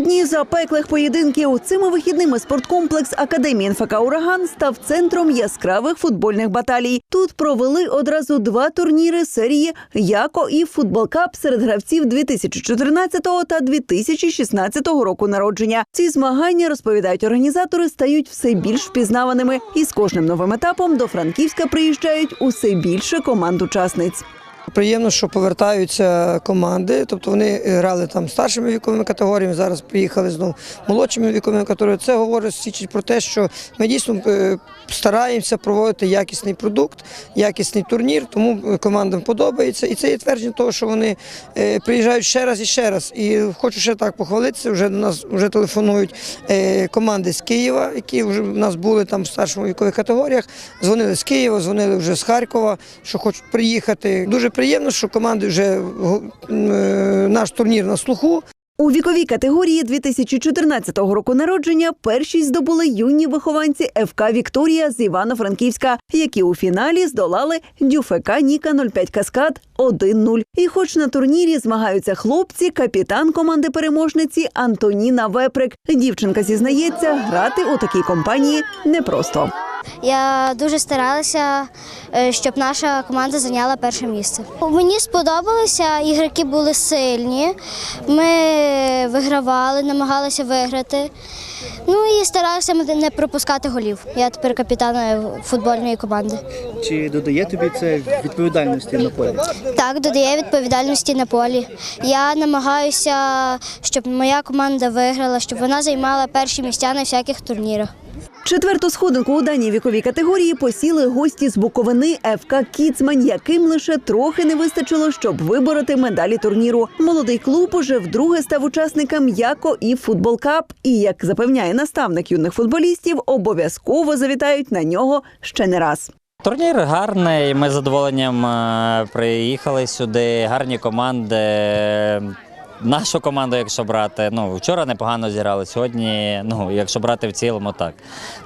Дні запеклих поєдинків цими вихідними спорткомплекс Академії НФК Ураган став центром яскравих футбольних баталій. Тут провели одразу два турніри серії Яко і Футбол Кап серед гравців 2014 та 2016 року народження. Ці змагання розповідають організатори, стають все більш впізнаваними, і з кожним новим етапом до Франківська приїжджають усе більше команд учасниць. Приємно, що повертаються команди, тобто вони грали там старшими віковими категоріями, зараз приїхали знову молодшими віковими категоріями. Це говорить свідчить про те, що ми дійсно е, стараємося проводити якісний продукт, якісний турнір, тому е, командам подобається. І це є твердження того, що вони е, приїжджають ще раз і ще раз. І хочу ще так похвалитися. Вже до нас вже телефонують команди з Києва, які вже в нас були там в старшому вікових категоріях. Дзвонили з Києва, дзвонили вже з Харкова, що хочуть приїхати. Дуже приємно, що команди вже е, наш турнір на слуху. У віковій категорії 2014 року народження першість здобули юні вихованці ФК Вікторія з Івано-Франківська, які у фіналі здолали Дюфека Ніка 05 Каскад 1-0. І хоч на турнірі змагаються хлопці, капітан команди переможниці Антоніна Веприк. Дівчинка зізнається, грати у такій компанії непросто. Я дуже старалася, е, щоб наша команда зайняла перше місце. Мені сподобалося, ігроки були сильні. Ми вигравали, намагалися виграти. Ну і старалися не пропускати голів. Я тепер капітан футбольної команди. Чи додає тобі це відповідальності на полі? Так, додає відповідальності на полі. Я намагаюся, щоб моя команда виграла, щоб вона займала перші місця на всяких турнірах. Четверту сходинку у даній віковій категорії посіли гості з Буковини ФК Кіцмань, яким лише трохи не вистачило, щоб вибороти медалі турніру. Молодий клуб уже вдруге став учасником Яко і Футбол Кап. І як запевняє наставник юних футболістів, обов'язково завітають на нього ще не раз. Турнір гарний. Ми з задоволенням е, приїхали сюди. Гарні команди. Нашу команду, якщо брати, ну вчора непогано зіграли. Сьогодні, ну якщо брати в цілому, так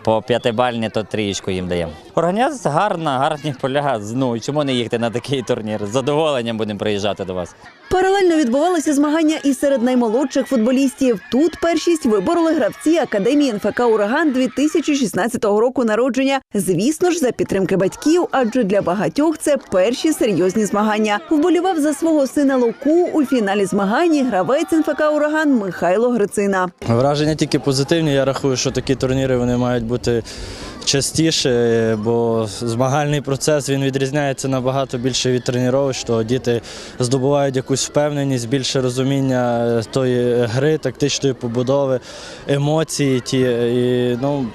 по п'ятибальні, то трієчку їм даємо. Організація гарна, гарні поля. Ну чому не їхати на такий турнір? З задоволенням будемо приїжджати до вас. Паралельно відбувалися змагання і серед наймолодших футболістів. Тут першість вибороли гравці академії НФК Ураган 2016 року народження. Звісно ж, за підтримки батьків, адже для багатьох це перші серйозні змагання. Вболівав за свого сина Луку у фіналі гравець НФК Ураган Михайло Грицина. Враження тільки позитивні. Я рахую, що такі турніри вони мають бути частіше, бо змагальний процес він відрізняється набагато більше від тренувань, що діти здобувають якусь впевненість, більше розуміння е, тої гри, тактичної побудови, емоції ті. І, ну,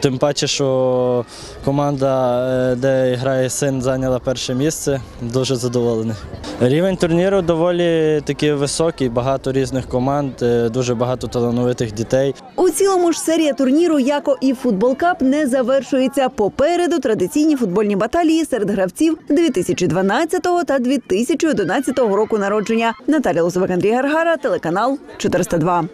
тим паче, що команда, е, де грає син, зайняла перше місце. Дуже задоволений. Рівень турніру доволі таки високий, багато різних команд, е, дуже багато талановитих дітей. У цілому ж серія турніру Яко і Футбол Кап не завершується. Попереду традиційні футбольні баталії серед гравців 2012 та 2011 року народження. Наталя Лозовик, Андрій Гаргара, телеканал 402.